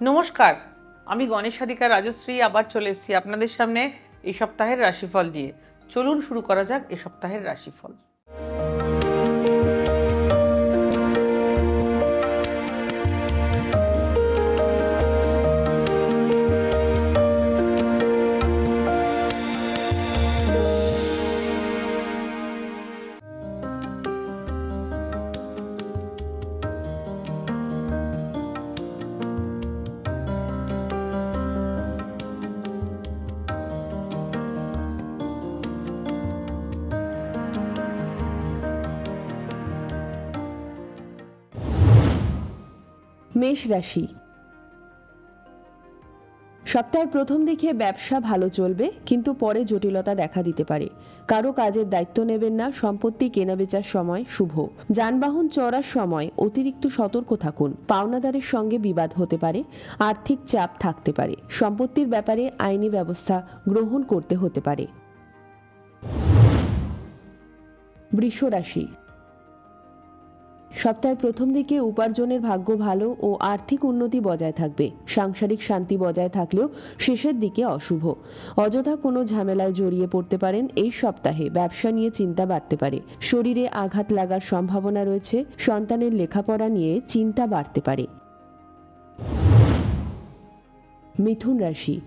নমস্কার, আমি গণেশ অধিকার রাজশ্রী, আবার চলে এসেছি আপনাদের সামনে এই সপ্তাহের রাশিফল দিয়ে চলুন শুরু করা যাক এ সপ্তাহের রাশিফল। মেষ রাশি। সপ্তাহের প্রথম দিকে ব্যবসা ভালো চলবে, কিন্তু পরে জটিলতা দেখা দিতে পারে। কারও কাজের দায়িত্ব নেবেন না, সম্পত্তি কেনাবেচার সময় শুভ। যানবাহন চড়ার সময় অতিরিক্ত সতর্ক থাকুন। পাওনাদারের সঙ্গে বিবাদ হতে পারে, আর্থিক চাপ থাকতে পারে। সম্পত্তির ব্যাপারে আইনি ব্যবস্থা গ্রহণ করতে হতে পারে। বৃষ রাশি। সপ্তাহের প্রথম দিকে উপার্জনের ভাগ্য ভালো ও আর্থিক উন্নতি বজায় থাকবে। সাংসারিক শান্তি বজায় থাকলেও শেষের দিকে অশুভ। অযথা কোনো ঝামেলায় জড়িয়ে পড়তে পারেন এই সপ্তাহে, ব্যবসা নিয়ে চিন্তা বাড়তে পারে। শরীরে আঘাত লাগার সম্ভাবনা রয়েছে, সন্তানের লেখাপড়া নিয়ে চিন্তা বাড়তে পারে। মিথুন রাশি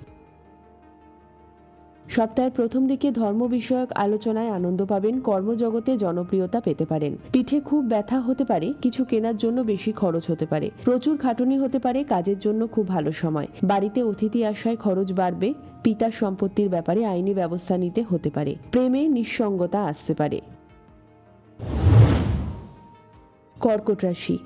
সপ্তাহের প্রথম দিকে ধর্ম বিষয়ক আলোচনায় আনন্দ পাবেন, কর্মজগতে জনপ্রিয়তা পেতে পারেন। পিঠে খুব ব্যথা হতে পারে, কিছু কেনার জন্য বেশি খরচ হতে পারে। প্রচুর খাটুনি হতে পারে, কাজের জন্য খুব ভালো সময়। বাড়িতে অতিথি আসায় খরচ বাড়বে, পিতার সম্পত্তির ব্যাপারে আইনি ব্যবস্থা নিতে হতে পারে। প্রেমে নিঃসঙ্গতা আসতে পারে। কর্কট রাশি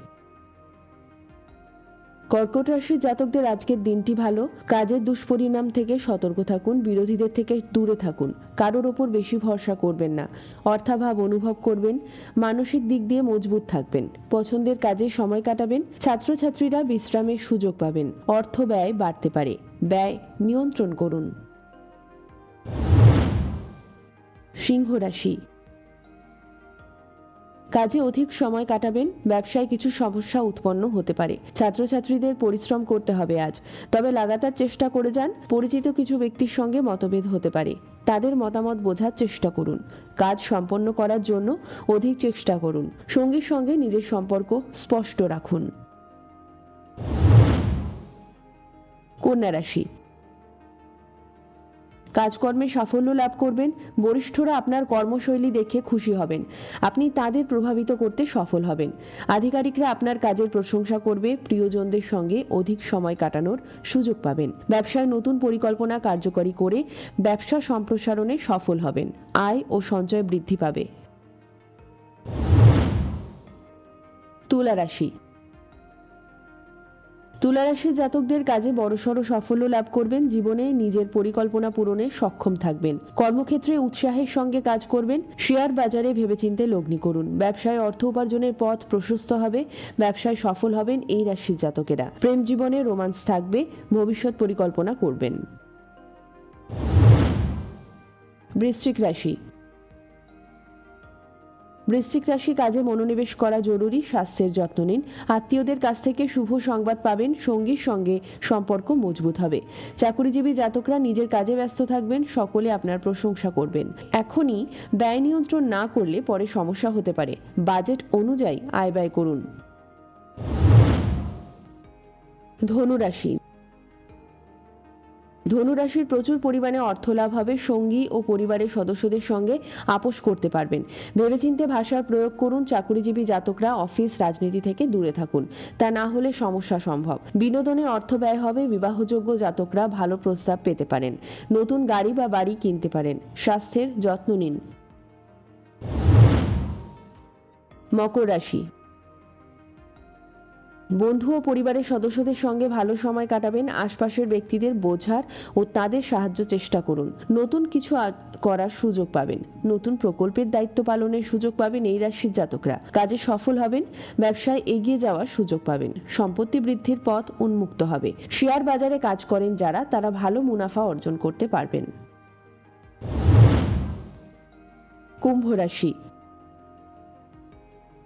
কর্কট রাশির জাতকদের আজকের দিনটি ভালো। কাজের দুষ্পরিণাম থেকে সতর্ক থাকুন, বিরোধীদের থেকে দূরে থাকুন। কারোর ওপর বেশি ভরসা করবেন না। অর্থাভাব অনুভব করবেন, মানসিক দিক দিয়ে মজবুত থাকবেন। পছন্দের কাজে সময় কাটাবেন, ছাত্রছাত্রীরা বিশ্রামের সুযোগ পাবেন। অর্থ ব্যয় বাড়তে পারে। ব্যয় নিয়ন্ত্রণ করুন। সিংহ রাশি কাজে অধিক সময় কাটাবেন, ব্যবসায় কিছু সমস্যা উৎপন্ন হতে পারে। ছাত্রছাত্রীদের পরিশ্রম করতে হবে আজ। তবে লাগাতার চেষ্টা করে যান, পরিচিত কিছু ব্যক্তির সঙ্গে মতভেদ হতে পারে। তাদের মতামত বোঝার চেষ্টা করুন। কাজ সম্পন্ন করার জন্য অধিক চেষ্টা করুন। সঙ্গীর সঙ্গে নিজের সম্পর্ক স্পষ্ট রাখুন। কন্যা রাশি কাজকর্মে সাফল্য লাভ করবেন, বরিষ্ঠরা আপনার কর্মশৈলী দেখে খুশি হবেন। আপনি তাদের প্রভাবিত করতে সফল হবেন। আধিকারিকরা আপনার কাজের প্রশংসা করবে, প্রিয়জনদের সঙ্গে অধিক সময় কাটানোর সুযোগ পাবেন। ব্যবসায় নতুন পরিকল্পনা কার্যকরী করে ব্যবসা সম্প্রসারণে সফল হবেন। আয় ও সঞ্চয় বৃদ্ধি পাবে। তুলা রাশি তুলারাশির জাতকদের কাজে বড়সড় সাফল্য লাভ করবেন। জীবনে নিজের পরিকল্পনা পূরণে সক্ষম থাকবেন। কর্মক্ষেত্রে উৎসাহের সঙ্গে কাজ করবেন। শেয়ার বাজারে ভেবেচিন্তে লগ্নি করুন। ব্যবসায় অর্থ উপার্জনের পথ প্রশস্ত হবে। ব্যবসায় সফল হবেন এই রাশির জাতকেরা। প্রেম জীবনে রোমান্স থাকবে। ভবিষ্যৎ পরিকল্পনা করবেন। বৃশ্চিক রাশি। বৃশ্চিক রাশি কাজে মনোনিবেশ করা জরুরি, স্বাস্থ্যের যত্ন নিন। আত্মীয়দের কাছ থেকে শুভ সংবাদ পাবেন, সঙ্গীর সঙ্গে সম্পর্ক মজবুত হবে। চাকুরিজীবী জাতকরা নিজের কাজে ব্যস্ত থাকবেন, সকলে আপনার প্রশংসা করবেন। এখনই ব্যয় নিয়ন্ত্রণ না করলে পরে সমস্যা হতে পারে। বাজেট অনুযায়ী আয় ব্যয় করুন। ধনুরাশি ধনুরাশির প্রচুর পরিমাণে অর্থ লাভ হবে। সঙ্গী ও পরিবারের সদস্যদের সঙ্গে আপোষ করতে পারবেন। ভেবেচিন্তে ভাষার প্রয়োগ করুন। চাকুরিজীবী জাতকরা অফিস, রাজনীতি থেকে দূরে থাকুন। তা না হলে সমস্যা সম্ভব। বিনোদনে অর্থ ব্যয় হবে। বিবাহযোগ্য জাতকরা ভালো প্রস্তাব পেতে পারেন। নতুন গাড়ি বা বাড়ি কিনতে পারেন। স্বাস্থ্যের যত্ন নিন। মকর রাশি বন্ধু ও পরিবারের সদস্যদের সঙ্গে ভালো সময় কাটাবেন আশপাশের ব্যক্তিদের বোঝার ও তাদের সাহায্য চেষ্টা করুন। নতুন কিছু করার সুযোগ পাবেন। নতুন প্রকল্পের দায়িত্ব পালনের সুযোগ পাবেন এই রাশির জাতকরা। কাজে সফল হবেন, ব্যবসায় এগিয়ে যাওয়ার সুযোগ পাবেন। সম্পত্তি বৃদ্ধির পথ উন্মুক্ত হবে। শেয়ার বাজারে কাজ করেন যারা, তারা ভালো মুনাফা অর্জন করতে পারবেন। কুম্ভ রাশি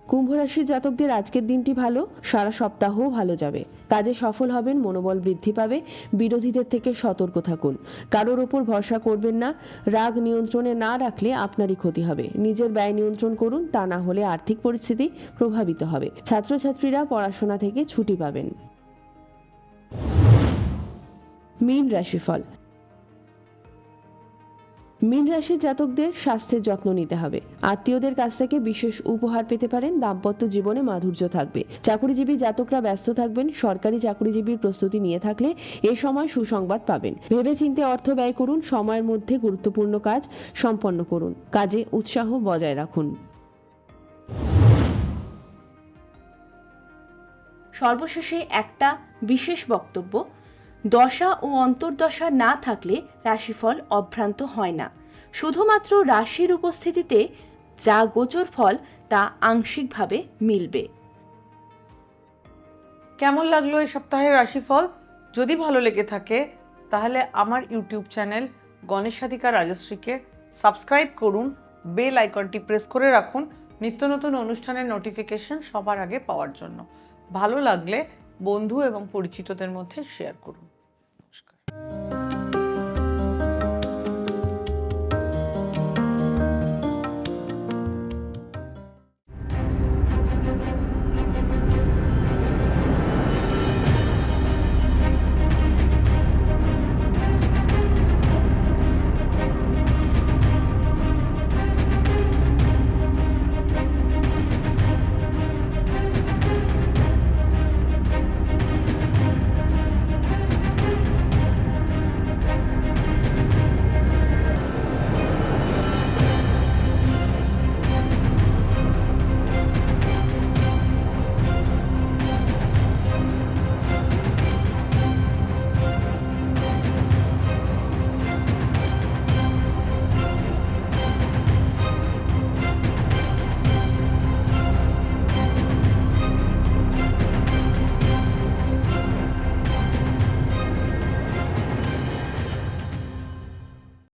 কুম্ভ রাশির জাতকদের আজকের দিনটি ভালো, সারা সপ্তাহও ভালো যাবে। কাজে সফল হবেন, মনোবল বৃদ্ধি পাবে, বিরোধীদের থেকে সতর্ক থাকুন। কারোর ওপর ভরসা করবেন না, রাগ নিয়ন্ত্রণে না রাখলে আপনারই ক্ষতি হবে। নিজের ব্যয় নিয়ন্ত্রণ করুন, তা না হলে আর্থিক পরিস্থিতি প্রভাবিত হবে। ছাত্রছাত্রীরা পড়াশোনা থেকে ছুটি পাবেন। মীন রাশিফল মীন রাশির জাতকদের স্বাস্থ্যের যত্ন নিতে হবে। আত্মীয়দের কাছ থেকে বিশেষ উপহার পেতে পারেন, দাম্পত্য জীবনে মাধুর্য থাকবে। চাকরিজীবী জাতকরা ব্যস্ত থাকবেন, সরকারি চাকরিজীবীর প্রস্তুতি নিয়ে থাকলে এ সময় সুসংবাদ পাবেন। ভেবেচিন্তে অর্থ ব্যয় করুন, সময়ের মধ্যে গুরুত্বপূর্ণ কাজ সম্পন্ন করুন। কাজে উৎসাহ বজায় রাখুন। সর্বশেষে একটা বিশেষ বক্তব্য দশা ও অন্তর্দশা না থাকলে রাশিফল অভ্রান্ত হয় না। শুধুমাত্র রাশির উপস্থিতিতে যা গোচর ফল, তা আংশিকভাবে মিলবে। কেমন লাগল এই সপ্তাহের রাশিফল? যদি ভালো লেগে থাকে, তাহলে আমার ইউটিউব চ্যানেল গণেশ সাধিকা রাজশ্রীকে সাবস্ক্রাইব করুন, বেল আইকনটি প্রেস করে রাখুন, নিত্য নতুন অনুষ্ঠানের নোটিফিকেশন সবার আগে পাওয়ার জন্য। ভালো লাগলে বন্ধু এবং পরিচিতদের মধ্যে শেয়ার করুন। নমস্কার।